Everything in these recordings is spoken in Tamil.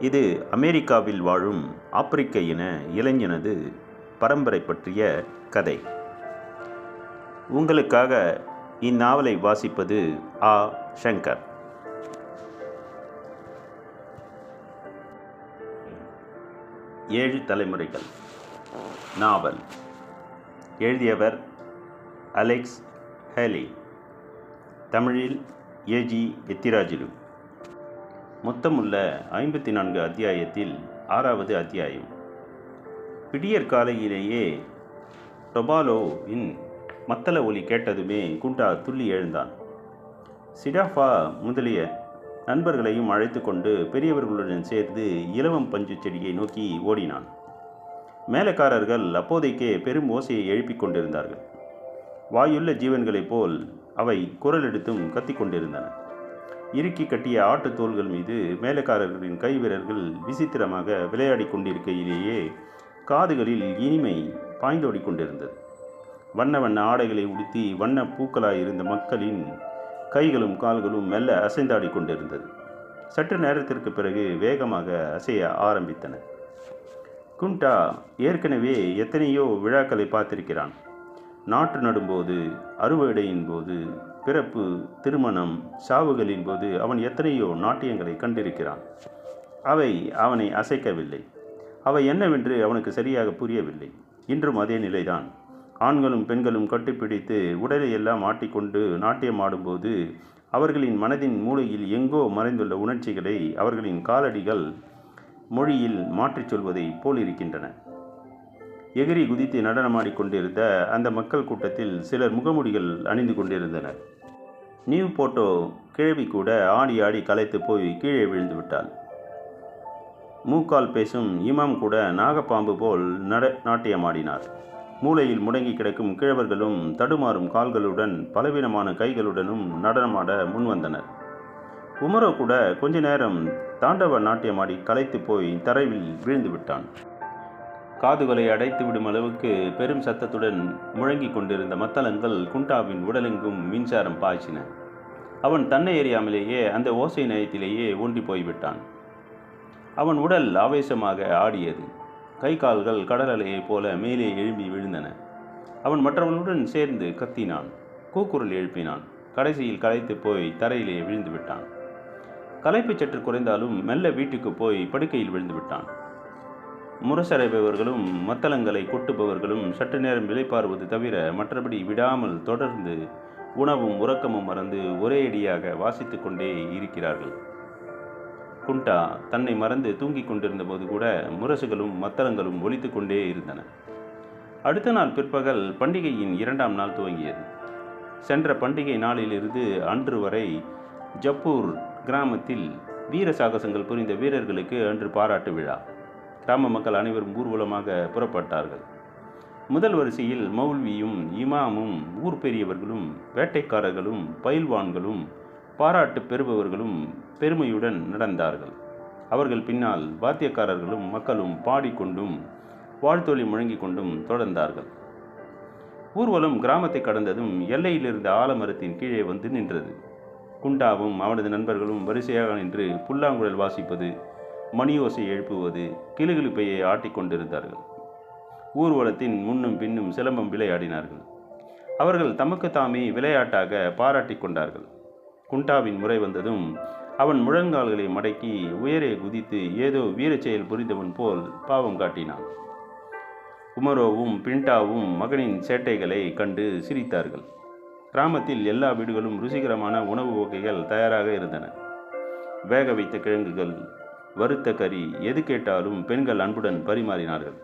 இது அமெரிக்காவில் வாழும் ஆப்பிரிக்க இன இளைஞனது பரம்பரை பற்றிய கதை. உங்களுக்காக இந்நாவலை வாசிப்பது ஆ. சங்கர். ஏழு தலைமுறைகள். நாவல். எழுதியவர் அலெக்ஸ் ஹேலி. தமிழில் ஏஜி எத்திராஜிலு மொத்தமுள்ள ஐம்பத்தி நான்கு அத்தியாயத்தில் ஆறாவது அத்தியாயம். விடியற் காலையிலேயே ரொபாலோவின் மத்தள ஒலி கேட்டதுமே குண்டா துள்ளி எழுந்தான். சிடாஃபா முதலிய நண்பர்களையும் அழைத்து கொண்டு பெரியவர்களுடன் சேர்ந்து இலவம் பஞ்சு செடியை நோக்கி ஓடினான். மேலக்காரர்கள் அப்போதைக்கே பெரும் ஓசையை எழுப்பிக் கொண்டிருந்தார்கள். வாயுள்ள ஜீவன்களைப் போல் அவை குரல் எடுத்தும் கத்திக் கொண்டிருந்தன. இறுக்கி கட்டிய ஆட்டுத் தோள்கள் மீது மேலக்காரர்களின் கைவிரல்கள் விசித்திரமாக விளையாடி கொண்டிருக்கையிலேயே காதுகளில் இனிமை பாய்ந்தோடிக் கொண்டிருந்தது. வண்ண வண்ண ஆடைகளை உடுத்தி வண்ண பூக்களாய் இருந்த மக்களின் கைகளும் கால்களும் மெல்ல அசைந்தாடி கொண்டிருந்தது. சற்று நேரத்திற்கு பிறகு வேகமாக அசைய ஆரம்பித்தன. குண்டா ஏற்கனவே எத்தனையோ விழாக்களை பார்த்திருக்கிறான். நாற்று நடும்போது அறுவடையின் போது பிறப்பு திருமணம் சாவுகளின் போது அவன் எத்தனையோ நாட்டியங்களை கண்டிருக்கிறான். அவை அவனை அசைக்கவில்லை. அவை என்னவென்று அவனுக்கு சரியாக புரியவில்லை. இன்றும் அதே நிலைதான். ஆண்களும் பெண்களும் கட்டிப்பிடித்து உடலை எல்லாம் ஆட்டிக்கொண்டு நாட்டியம் ஆடும்போது அவர்களின் மனதின் மூளையில் எங்கோ மறைந்துள்ள உணர்ச்சிகளை அவர்களின் காலடிகள் மொழியில் மாற்றிச் சொல்வதை போல் இருக்கின்றன எகிரி குதித்து நடனமாடிக்கொண்டிருந்த அந்த மக்கள் கூட்டத்தில் சிலர் முகமுடிகள் அணிந்து கொண்டிருந்தனர். நியூ போட்டோ கிழவி கூட ஆடி ஆடி கலைத்து போய் கீழே விழுந்து விட்டாள். மூக்கால் பேசும் இமாம் கூட நாகப்பாம்பு போல் நட நாட்டியமாடினார் மூளையில் முடங்கி கிடக்கும் கிழவர்களும் தடுமாறும் கால்களுடன் பலவீனமான கைகளுடனும் நடனமாட முன்வந்தனர். உமரோ கூட கொஞ்ச நேரம் தாண்டவ நாட்டியமாடி கலைத்து போய் தரைவில் விழுந்து விட்டான். காதுகளை அடைத்து விடும் அளவுக்கு பெரும் சத்தத்துடன் முழங்கிக் கொண்டிருந்த மத்தளங்கள் குண்டாவின் உடலெங்கும் மின்சாரம் பாய்ச்சின. அவன் தன்னை எறியாமலேயே அந்த ஓசை நயத்திலேயே ஊன்றி போய்விட்டான். அவன் உடல் ஆவேசமாக ஆடியது. கை கால்கள் கடல் அலையைப் போல மேலே எழும்பி விழுந்தன. அவன் மற்றவர்களுடன் சேர்ந்து கத்தினான். கூக்குரல் எழுப்பினான். கடைசியில் களைத்து போய் தரையிலே விழுந்து விட்டான். களைப்பு சற்று குறைந்தாலும் மெல்ல வீட்டுக்கு போய் படுக்கையில் விழுந்து விட்டான். முரசறைபவர்களும் மத்தளங்களை கொட்டுபவர்களும் சற்று நேரம் விலைப்பாருவது தவிர மற்றபடி விடாமல் தொடர்ந்து உணவும் உறக்கமும் மறந்து ஒரேயடியாக வாசித்து கொண்டே இருக்கிறார்கள். குண்டா தன்னை மறந்து தூங்கிக் கொண்டிருந்த போது கூட முரசுகளும் மத்தளங்களும் ஒலித்து கொண்டே இருந்தன. அடுத்த நாள் பிற்பகல் பண்டிகையின் இரண்டாம் நாள் துவங்கியது. சென்ற பண்டிகை நாளிலிருந்து அன்று வரை ஜப்பூர் கிராமத்தில் வீர சாகசங்கள் புரிந்த வீரர்களுக்கு அன்று பாராட்டு விழா. கிராம மக்கள் அனைவரும் ஊர்வலமாக புறப்பட்டார்கள். முதல் வரிசையில் மௌல்வியும் இமாமும் ஊர் பெரியவர்களும் வேட்டைக்காரர்களும் பயில்வான்களும் பாராட்டு பெறுபவர்களும் பெருமையுடன் நடந்தார்கள். அவர்கள் பின்னால் வாத்தியக்காரர்களும் மக்களும் பாடிக்கொண்டும் வாழ்த்தொலி முழங்கிக் கொண்டும் தொடர்ந்தார்கள். ஊர்வலம் கிராமத்தை கடந்ததும் எல்லையில் இருந்த ஆலமரத்தின் கீழே வந்து நின்றது. குண்டாவும் அவனது நண்பர்களும் வரிசையாக நின்று புல்லாங்குழல் வாசிப்பது மணியோசை எழுப்புவது கிளுகிழுப்பையை ஆட்டிக்கொண்டிருந்தார்கள் ஊர்வலத்தின் முன்னும் பின்னும் சிலம்பம் விளையாடினார்கள். அவர்கள் தமக்கு தாமே விளையாட்டாக பாராட்டி கொண்டார்கள். குண்டாவின் முறை வந்ததும் அவன் முழங்கால்களை மடக்கி உயரே குதித்து ஏதோ வீரச் செயல் புரிந்தவன் போல் பாவம் காட்டினான். உமரோவும் பிண்டாவும் மகனின் சேட்டைகளை கண்டு சிரித்தார்கள். கிராமத்தில் எல்லா வீடுகளும் ருசிகரமான உணவு வகைகள் தயாராக இருந்தன. வேக வைத்த கிழங்குகள் வறுத்த கறி எது கேட்டாலும் பெண்கள் அன்புடன் பரிமாறினார்கள்.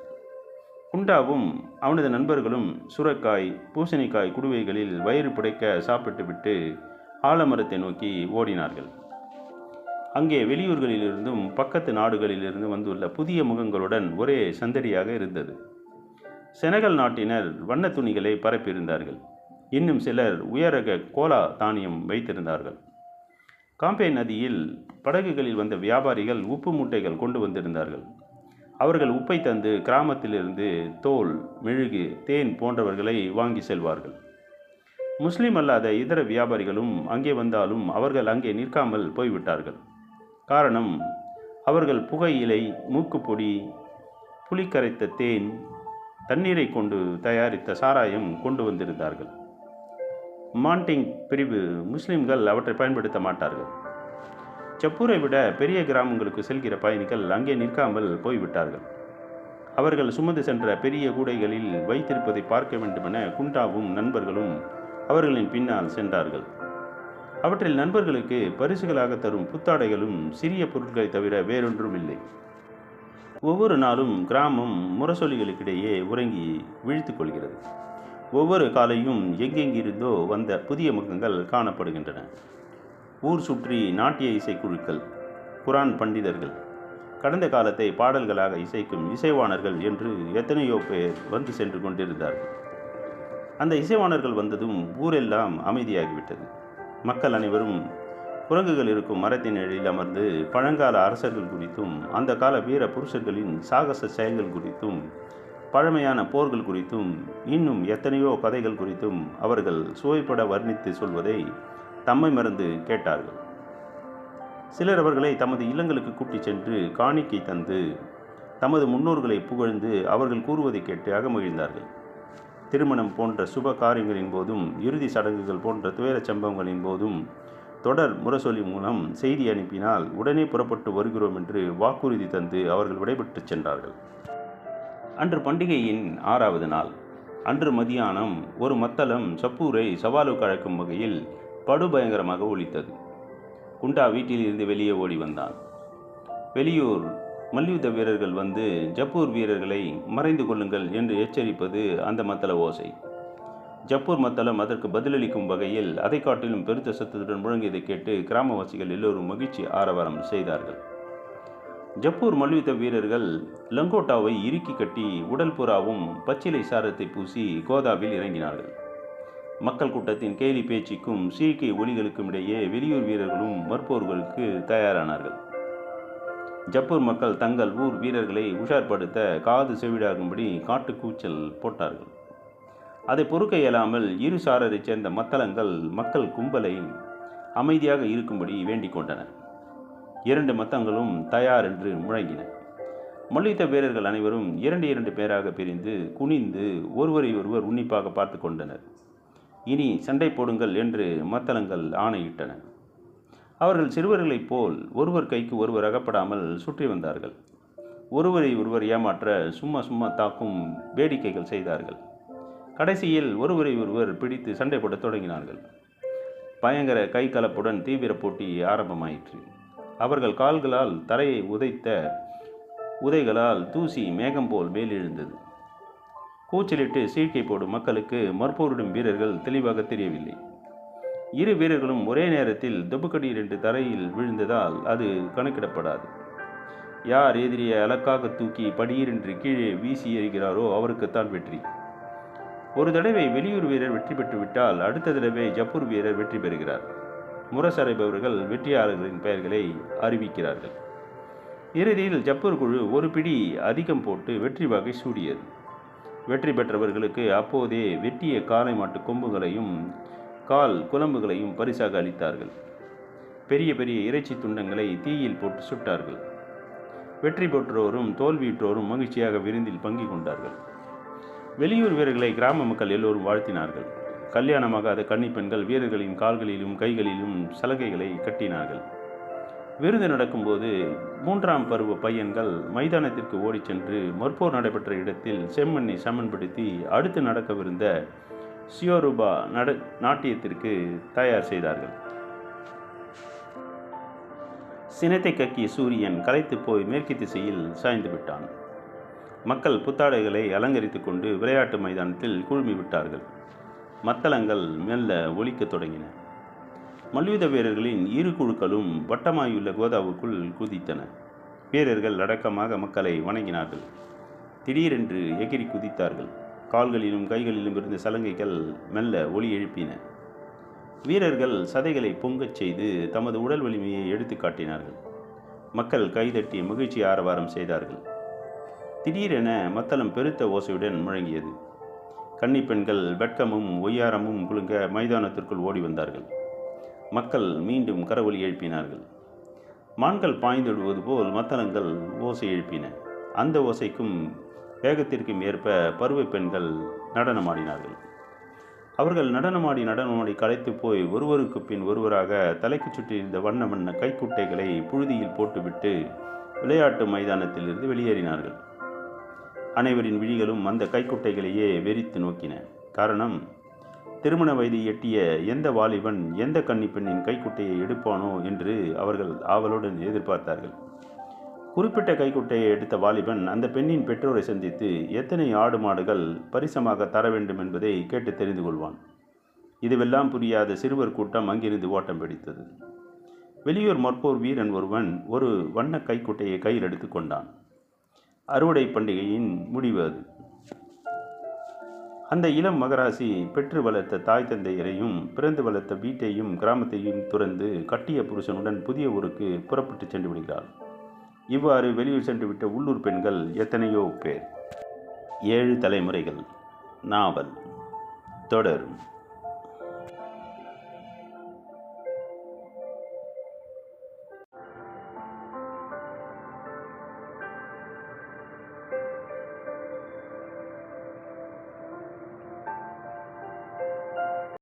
குண்டாவும் அவனது நண்பர்களும் சுரக்காய் பூசணிக்காய் குடுவைகளில் வயிறு புடைக்க சாப்பிட்டுவிட்டு ஆலமரத்தை நோக்கி ஓடினார்கள். அங்கே வெளியூர்களிலிருந்தும் பக்கத்து நாடுகளிலிருந்து வந்துள்ள புதிய முகங்களுடன் ஒரே சந்தடியாக இருந்தது. செனகல் நாட்டினர் வண்ணத் துணிகளை பரப்பியிருந்தார்கள். இன்னும் சிலர் உயரக கோலா தானியம் வைத்திருந்தார்கள். காம்பே நதியில் படகுகளில் வந்த வியாபாரிகள் உப்பு மூட்டைகள் கொண்டு வந்திருந்தார்கள். அவர்கள் உப்பை தந்து கிராமத்திலிருந்து தோல் மெழுகு தேன் போன்றவர்களை வாங்கி செல்வார்கள். முஸ்லீம் அல்லாத இதர வியாபாரிகளும் அங்கே வந்தாலும் அவர்கள் அங்கே நிற்காமல் போய்விட்டார்கள். காரணம் அவர்கள் புகையிலை மூக்குப்பொடி புளிக்கரைத்த தேன் தண்ணீரை கொண்டு தயாரித்த சாராயம் கொண்டு வந்திருந்தார்கள். மாண்டிங் பிரிவு முஸ்லிம்கள் அவற்றை பயன்படுத்த மாட்டார்கள். செப்பூரை விட பெரிய கிராமங்களுக்கு செல்கிற பயணிகள் அங்கே நிற்காமல் போய்விட்டார்கள். அவர்கள் சுமந்து சென்ற பெரிய கூடைகளில் வைத்திருப்பதை பார்க்க வேண்டுமென குண்டாவும் நண்பர்களும் அவர்களின் பின்னால் சென்றார்கள். அவற்றில் நண்பர்களுக்கு பரிசுகளாக தரும் புத்தாடைகளும் சிறிய பொருட்களை தவிர வேறொன்றும் இல்லை ஒவ்வொரு நாளும் கிராமம் முரசொலிகளுக்கிடையே உறங்கி விழித்துக் கொள்கிறது. ஒவ்வொரு காலையும் எங்கெங்கிருந்தோ வந்த புதிய முகங்கள் காணப்படுகின்றன. ஊர் சுற்றி நாட்டிய இசைக்குழுக்கள் குரான் பண்டிதர்கள் கடந்த காலத்தை பாடல்களாக இசைக்கும் இசைவாணர்கள் என்று எத்தனையோ பேர் வந்து சென்று கொண்டிருந்தார்கள். அந்த இசைவாணர்கள் வந்ததும் ஊரெல்லாம் அமைதியாகிவிட்டது. மக்கள் அனைவரும் குரங்குகள் இருக்கும் மரத்தின் நிழலில் அமர்ந்து பழங்கால அரசர்கள் குறித்தும் அந்த கால வீர புருஷர்களின் சாகச செயல்கள் குறித்தும் பழமையான போர்கள் குறித்தும் இன்னும் எத்தனையோ கதைகள் குறித்தும் அவர்கள் சுவைப்பட வர்ணித்து சொல்வதை தம்மை மறந்து கேட்டார்கள். சிலர் அவர்களை தமது இல்லங்களுக்கு கூட்டிச் சென்று காணிக்கை தந்து தமது முன்னோர்களை புகழ்ந்து அவர்கள் கூறுவதை கேட்டு அகமகிழ்ந்தார்கள். திருமணம் போன்ற சுப காரியங்களின் போதும் இறுதி சடங்குகள் போன்ற துயரச் சம்பவங்களின் போதும் தொடர் முரசொலி மூலம் செய்தி அனுப்பினால் உடனே புறப்பட்டு வருகிறோம் என்று வாக்குறுதி தந்து அவர்கள் விடைபெற்றுச் சென்றார்கள். அன்று பண்டிகையின் ஆறாவது நாள். அன்று மதியானம் ஒரு மத்தளம் சப்பூரை சவாலுக்கு அழைக்கும் வகையில் படுபயங்கரமாக ஒழித்தது குண்டா வீட்டிலிருந்து வெளியே ஓடி வந்தான். வெளியூர் மல்யுத்த வீரர்கள் வந்து ஜப்பூர் வீரர்களை மறைந்து கொள்ளுங்கள் என்று எச்சரிப்பது அந்த மத்தள ஓசை. ஜப்பூர் மத்தளம் அதற்கு பதிலளிக்கும் வகையில் அதை காட்டிலும் பெருத்த சத்தத்துடன் முழங்கியதை கேட்டு கிராமவாசிகள் எல்லோரும் மகிழ்ச்சி ஆரவாரம் செய்தார்கள். ஜப்பூர் மல்யுத்த வீரர்கள் லங்கோட்டாவை இறுக்கி கட்டி உடல் புறாவும் பச்சிலை சாரத்தை பூசி கோதாவில் இறங்கினார்கள். மக்கள் கூட்டத்தின் கேலி பேச்சுக்கும் சீர்கை ஒலிகளுக்கும் இடையே வெளியூர் வீரர்களும் மற்போர்களுக்கு தயாரானார்கள். ஜப்பூர் மக்கள் தங்கள் ஊர் வீரர்களை உஷார்படுத்த காது செவிடாகும்படி காட்டு கூச்சல் போட்டார்கள். அதை பொறுக்க இயலாமல் இரு சாரரைச் சேர்ந்த மத்தளங்கள் மக்கள் கும்பலை அமைதியாக இருக்கும்படி வேண்டிக் கொண்டனர் இரண்டு மத்தங்களும் தயார் என்று முழங்கின. மல்யுத்த வீரர்கள் அனைவரும் இரண்டு இரண்டு பேராக பிரிந்து குனிந்து ஒருவரை ஒருவர் உன்னிப்பாக பார்த்து கொண்டனர். இனி சண்டை போடுங்கள் என்று மத்தளங்கள் ஆணையிட்டன. அவர்கள் சிறுவர்களைப் போல் ஒருவர் கைக்கு ஒருவர் அகப்படாமல் சுற்றி வந்தார்கள். ஒருவரை ஒருவர் ஏமாற்ற சும்மா சும்மா தாக்கும் வேடிக்கைகள் செய்தார்கள். கடைசியில் ஒருவரை ஒருவர் பிடித்து சண்டை போடத் தொடங்கினார்கள். பயங்கர கை கலப்புடன் தீவிர போட்டி ஆரம்பமாயிற்று. அவர்கள் கால்களால் தரையை உதைத்த உதைகளால் தூசி மேகம் போல் மேலெழுந்தது. கூச்சலிட்டு சீழ்க்கை போடும் மக்களுக்கு மற்போரிடும் வீரர்கள் தெளிவாக தெரியவில்லை. இரு வீரர்களும் ஒரே நேரத்தில் தொப்புக்கடீர் என்று தரையில் விழுந்ததால் அது கணக்கிடப்படாது. யார் எதிரியை அலக்காக தூக்கி படியீரின்று கீழே வீசி எறிகிறாரோ அவருக்குத்தான் வெற்றி. ஒரு தடவை வெளியூர் வீரர் வெற்றி பெற்றுவிட்டால் அடுத்த தடவை ஜப்பூர் வீரர் வெற்றி பெறுகிறார். முரசறைபவர்கள் வெற்றியாளர்களின் பெயர்களை அறிவிக்கிறார்கள். இறுதியில் ஜப்பர் குழு ஒரு பிடி அதிகம் போட்டு வெற்றி வகை சூடியது. வெற்றி பெற்றவர்களுக்கு அப்போதே வெட்டிய காளை மாட்டு கொம்புகளையும் கால் குழம்புகளையும் பரிசாக அளித்தார்கள். பெரிய பெரிய இறைச்சி துண்டங்களை தீயில் போட்டு சுட்டார்கள். வெற்றி பெற்றோரும் தோல்வியுற்றோரும் மகிழ்ச்சியாக விருந்தில் பங்கு கொண்டார்கள். வெளியூர் வீரர்களை கிராம மக்கள் எல்லோரும் வாழ்த்தினார்கள். கல்யாணமாகாத கன்னிப்பெண்கள் வீரர்களின் கால்களிலும் கைகளிலும் சலகைகளை கட்டினார்கள். விருது நடக்கும்போது மூன்றாம் பருவ பையன்கள் மைதானத்திற்கு ஓடிச் சென்று மற்போர் நடைபெற்ற இடத்தில் செம்மண்ணை சமன்படுத்தி அடுத்து நடக்கவிருந்த சியோரூபா நட நாட்டியத்திற்கு தயார் செய்தார்கள். சினத்தை கக்கிய சூரியன் கலைத்து போய் மேற்கு திசையில் சாய்ந்து விட்டான். மக்கள் புத்தாடைகளை அலங்கரித்துக்கொண்டு விளையாட்டு மைதானத்தில் குழுமி விட்டார்கள். மத்தளங்கள் மெல்ல ஒலிக்கத் தொடங்கின மல்யுத்த வீரர்களின் இரு குழுக்களும் வட்டமாயுள்ள கோதாவுக்குள் குதித்தன. வீரர்கள் அடக்கமாக மக்களை வணங்கினார்கள். திடீரென்று எகிரி குதித்தார்கள். கால்களிலும் கைகளிலும் இருந்த சலங்கைகள் மெல்ல ஒலி எழுப்பின. வீரர்கள் சதைகளை பொங்கச் செய்து தமது உடல் வலிமையை எடுத்து காட்டினார்கள். மக்கள் கைதட்டி மகிழ்ச்சி ஆரவாரம் செய்தார்கள். திடீரென மத்தளம் பெருத்த ஓசையுடன் முழங்கியது. கன்னி பெண்கள் வெட்கமும் ஒய்யாரமும் குலுங்க மைதானத்திற்குள் ஓடி வந்தார்கள். மக்கள் மீண்டும் கரவொலி எழுப்பினார்கள். மான்கள் பாய்ந்துடுவது போல் மத்தளங்கள் ஓசை எழுப்பின. அந்த ஓசைக்கும் வேகத்திற்கும் ஏற்ப பருவ பெண்கள் நடனமாடினார்கள். அவர்கள் நடனமாடி நடனமாடி களைத்து போய் ஒருவருக்கு பின் ஒருவராக தலைக்கு சுற்றியிருந்த வண்ண வண்ண கைக்குட்டைகளை புழுதியில் போட்டுவிட்டு விளையாட்டு மைதானத்திலிருந்து வெளியேறினார்கள். அனைவரின் விழிகளும் அந்த கைக்குட்டைகளையே வெறித்து நோக்கின. காரணம் திருமண வயதை எட்டிய எந்த வாலிபன் எந்த கன்னிப்பெண்ணின் கைக்குட்டையை எடுப்பானோ என்று அவர்கள் ஆவலுடன் எதிர்பார்த்தார்கள். குறிப்பிட்ட கைக்குட்டையை எடுத்த வாலிபன் அந்த பெண்ணின் பெற்றோரை சந்தித்து எத்தனை ஆடு மாடுகள் பரிசமாக தர வேண்டும் என்பதை கேட்டு தெரிந்து கொள்வான். இதுவெல்லாம் புரியாத சிறுவர் கூட்டம் அங்கிருந்து ஓட்டம் பிடித்தது. வெளியூர் மற்போர் வீரன் ஒருவன் ஒரு வண்ண கைக்குட்டையை கையில் எடுத்து கொண்டான். அறுவடை பண்டிகையின் முடிவு அது. அந்த இளம் மகராசி பெற்று வளர்த்த தாய் தந்தையரையும் பிறந்து வளர்த்த வீட்டையும் கிராமத்தையும் துறந்து கட்டிய புருஷனுடன் புதிய ஊருக்கு புறப்பட்டு சென்று விடுகிறாள். இவ்வாறு வெளியூர் சென்றுவிட்ட உள்ளூர் பெண்கள் எத்தனையோ பேர். ஏழு தலைமுறைகள். நாவல். தொடரும்.